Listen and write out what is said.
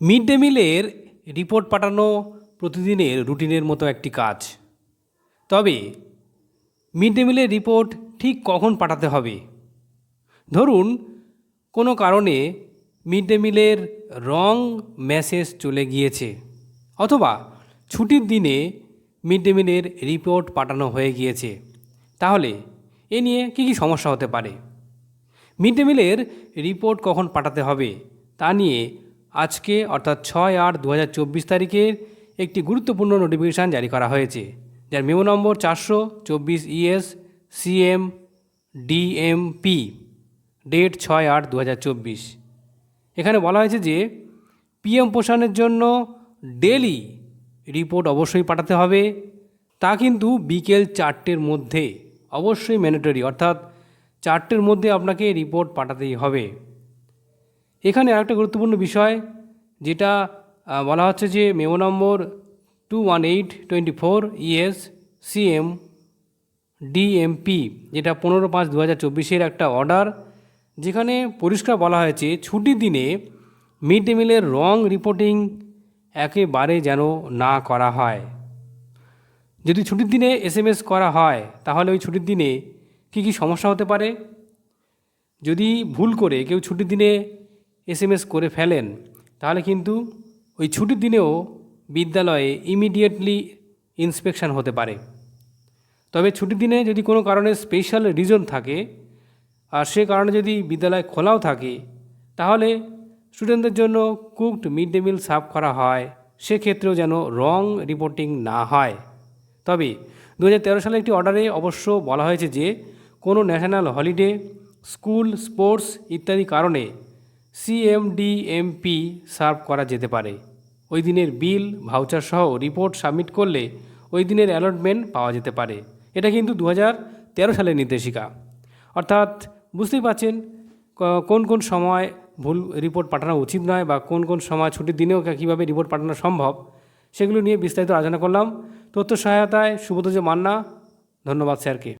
Mid day মিলের report পাঠানো প্রতিদিনের রুটিনের মতো একটি কাজ। তবে, মিড ডে মিলের রিপোর্ট ঠিক কখন পাঠাতে হবে? ধরুন, কোনো কারণে মিড ডে মিলের রং মেসেজ চলে গিয়েছে, অথবা ছুটির দিনে মিড ডে মিলের রিপোর্ট পাঠানো হয়ে গিয়েছে। তাহলে, এ নিয়ে কী কী সমস্যা হতে পারে? মিড ডে মিলের রিপোর্ট কখন পাঠাতে হবে, তা নিয়ে আজকে, অর্থাৎ ছয় আট দু তারিখের একটি গুরুত্বপূর্ণ নোটিফিকেশান জারি করা হয়েছে, যার মেমো নম্বর চারশো চব্বিশ ইএস সিএম ডিএমপি ডেট ছয় আট দু এখানে বলা হয়েছে যে পিএম পোষণের জন্য ডেলি রিপোর্ট অবশ্যই পাঠাতে হবে, তা কিন্তু বিকেল চারটের মধ্যে, অবশ্যই ম্যান্ডেটরি অর্থাৎ চারটের মধ্যে আপনাকে রিপোর্ট পাঠাতেই হবে। এখানে আরেকটা গুরুত্বপূর্ণ বিষয়, যেটা বলা হচ্ছে যে memo number two one eight twenty four ES CM DMP যেটা পনেরো পাঁচ দু হাজার চব্বিশের একটা অর্ডার যেখানে পরিষ্কার বলা হয়েছে ছুটির দিনে মিড ডে মিলের রং রিপোর্টিং একেবারে যেন না করা হয়। যদি ছুটির দিনে এসএমএস করা হয়, তাহলে ওই ছুটির দিনে কী কী সমস্যা হতে পারে? যদি ভুল করে কেউ ছুটির দিনে এসএমএস করে ফেলেন, তাহলে কিন্তু ওই ছুটির দিনেও বিদ্যালয়ে ইমিডিয়েটলি ইন্সপেকশান হতে পারে। তবে ছুটির দিনে যদি কোনো কারণে স্পেশাল রিজন থাকে, আর সে কারণে যদি বিদ্যালয় খোলাও থাকে, তাহলে স্টুডেন্টদের জন্য cooked mid day meal serve করা হয়, সেক্ষেত্রেও যেন রং রিপোর্টিং না হয়। তবে দু হাজার তেরো সালে একটি অর্ডারে অবশ্য বলা হয়েছে যে, কোনো ন্যাশনাল হলিডে স্কুল স্পোর্টস ইত্যাদি কারণে সিএমডিএমপি সার্ভ করা যেতে পারে। ওই দিনের বিল ভাউচার সহ রিপোর্ট সাবমিট করলে ওই দিনের অ্যালটমেন্ট পাওয়া যেতে পারে। এটা কিন্তু দু তেরো সালের নির্দেশিকা। অর্থাৎ বুঝতেই পারছেন কোন কোন সময় ভুল রিপোর্ট পাঠানো উচিত নয় বা কোন কোন সময় ছুটির দিনেও কীভাবে রিপোর্ট পাঠানো সম্ভব, সেগুলো নিয়ে বিস্তারিত আলোচনা করলাম। তথ্য সহায়তায় সুব্রত মান্না, ধন্যবাদ স্যারকে।